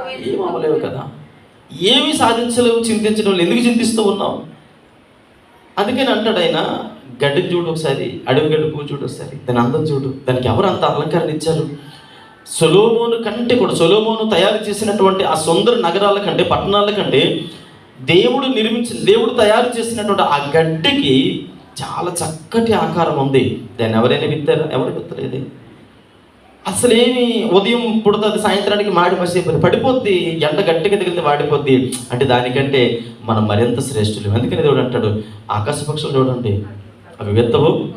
ఏం అవ్వలేవు కదా? ఏమి సాధించలేవు చింతించడం ఎందుకు చింతిస్తూ ఉన్నావు? అందుకని అంటాడు ఆయన. గడ్డిని చూడు ఒకసారి అడవి గడ్డి పువ్వు చూడు ఒకసారి. దాని అందం చూడు. దానికి ఎవరు అంత అలంకరణ ఇచ్చారు? సొలోమోను కంటే కూడా సొలోమోను తయారు చేసినటువంటి ఆ సుందర నగరాల కంటే పట్టణాల కంటే దేవుడు నిర్మించిన దేవుడు తయారు చేసినటువంటి ఆ గడ్డికి చాలా చక్కటి ఆకారం ఉంది. దాన్ని ఎవరైనా విత్తారా? ఎవరు విత్తలేదు? అసలేమి ఉదయం పుడుతుంది సాయంత్రానికి మాడి మసిపోతుంది పడిపోద్ది. ఎండ గట్టిగా తగిలితే వాడిపోద్ది. అంటే దానికంటే మనం మరింత శ్రేష్ఠులు. అందుకని దేవుడు అంటాడు? ఆకాశ పక్షులు చూడండి. అవి విత్తవు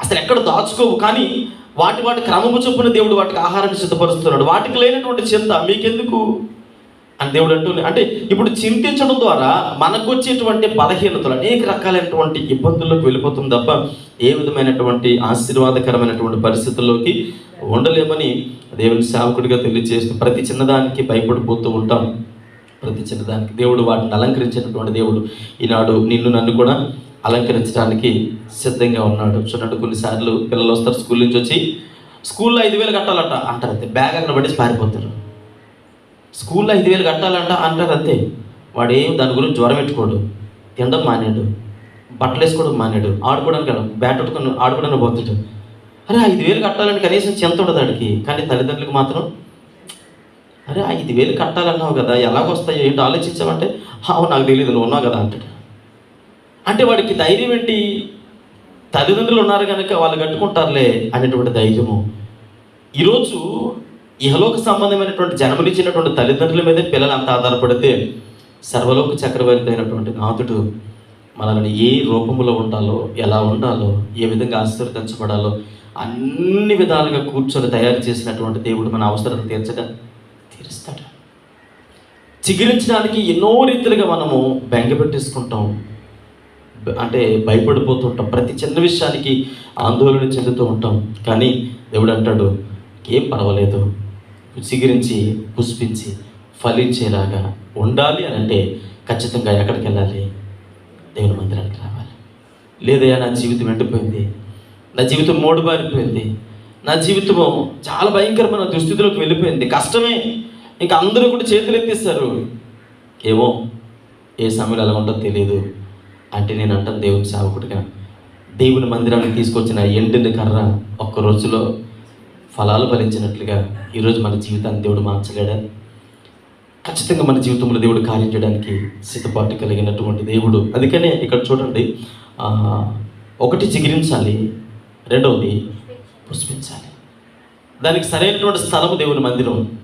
అసలు ఎక్కడ దాచుకోవు. కానీ వాటి వాటి క్రమము చొప్పున దేవుడు వాటికి ఆహారాన్ని సిద్ధపరుస్తున్నాడు. వాటికి లేనటువంటి చింత మీకెందుకు? అని దేవుడు అంటూ అంటే ఇప్పుడు చింతించడం ద్వారా మనకు వచ్చేటువంటి బలహీనతలు అనేక రకాలైనటువంటి ఇబ్బందుల్లోకి వెళ్ళిపోతుంది తప్ప ఏ విధమైనటువంటి ఆశీర్వాదకరమైనటువంటి పరిస్థితుల్లోకి ఉండలేమని దేవుని సేవకుడిగా తెలియజేస్తూ ప్రతి చిన్నదానికి భయపడిపోతూ ఉంటాం. ప్రతి చిన్నదానికి దేవుడు వాటిని అలంకరించినటువంటి దేవుడు ఈనాడు నిన్ను నన్ను కూడా అలంకరించడానికి సిద్ధంగా ఉన్నాడు. చూడండి కొన్నిసార్లు పిల్లలు వస్తారు స్కూల్ నుంచి వచ్చి స్కూల్లో ఐదు వేలు కట్టాలంట. అంటారు బ్యాగ్ అక్కడ పడేసి పారిపోతారు. స్కూల్లో ఐదు వేలు కట్టాలంట అంటారు అంతే. వాడు ఏం దాని గురించి జ్వరం పెట్టుకోడు. తినడం మానేడు. బట్టలు వేసుకోవడం మానేడు. ఆడుకోవడానికి బ్యాట్ పట్టుకొని ఆడుకోవడానికి పోతుంటాడు అరే ఐదు వేలు కట్టాలని కనీసం చింత ఉండదు ఆడికి. కానీ తల్లిదండ్రులకు మాత్రం అరే ఐదు వేలు కట్టాలన్నావు కదా ఎలాగొస్తాయో ఏంటో ఆలోచించామంటే అవును నాకు తెలియదు నువ్వు ఉన్నావు కదా అంటాడు. అంటే వాడికి ధైర్యం ఏంటి? తల్లిదండ్రులు ఉన్నారు కనుక వాళ్ళు కట్టుకుంటారులే అనేటువంటి ధైర్యము. ఈరోజు ఇహలోక సంబంధమైనటువంటి జన్మనిచ్చినటువంటి తల్లిదండ్రుల మీద పిల్లలు అంత ఆధారపడితే సర్వలోక చక్రవర్తి అయినటువంటి నాథుడు మనల్ని ఏ రూపంలో ఉండాలో ఎలా ఉండాలో ఏ విధంగా ఆశీర్వదించబడాలో అన్ని విధాలుగా కూర్చొని తయారు చేసినటువంటి దేవుడు మన అవసరం తీర్చగా తీరుస్తాడు. చిగిరించడానికి ఎన్నో రీతిలుగా మనము బెంగపెట్టేసుకుంటాం బ- అంటే భయపడిపోతుంటాం. ప్రతి చిన్న విషయానికి ఆందోళన చెందుతూ ఉంటాం. కానీ దేవుడు అంటాడు ఏం పర్వాలేదు. చిగురించి పుష్పించి ఫలించేలాగా ఉండాలి అని అంటే ఖచ్చితంగా ఎక్కడికి వెళ్ళాలి? దేవుని మందిరానికి రావాలి. లేదయ్యా నా జీవితం ఎండిపోయింది. నా జీవితం మోడుబారిపోయింది. నా జీవితము చాలా భయంకరమైన దుస్థితిలోకి వెళ్ళిపోయింది. కష్టమే. ఇంకా అందరూ కూడా చేతులు ఎత్తిస్తారు ఏమో ఏ సమయంలో ఎలా ఉంటుందో తెలియదు అంటే నేను అంటాను దేవుని సేవకుడిగా. దేవుని మందిరానికి తీసుకొచ్చిన ఎండిన కర్ర ఒక్క రోజులో ఫలాలు ఫలించినట్లుగా ఈరోజు మన జీవితాన్ని దేవుడు మార్చలేడా? ఖచ్చితంగా మన జీవితంలో దేవుడు కార్యం చేయడానికి సిద్ధపాటు కలిగినటువంటి దేవుడు. అందుకనే ఇక్కడ చూడండి ఒకటి చిగిరించాలి రెండవది పుష్పించాలి. దానికి సరైనటువంటి స్థలము దేవుని మందిరం.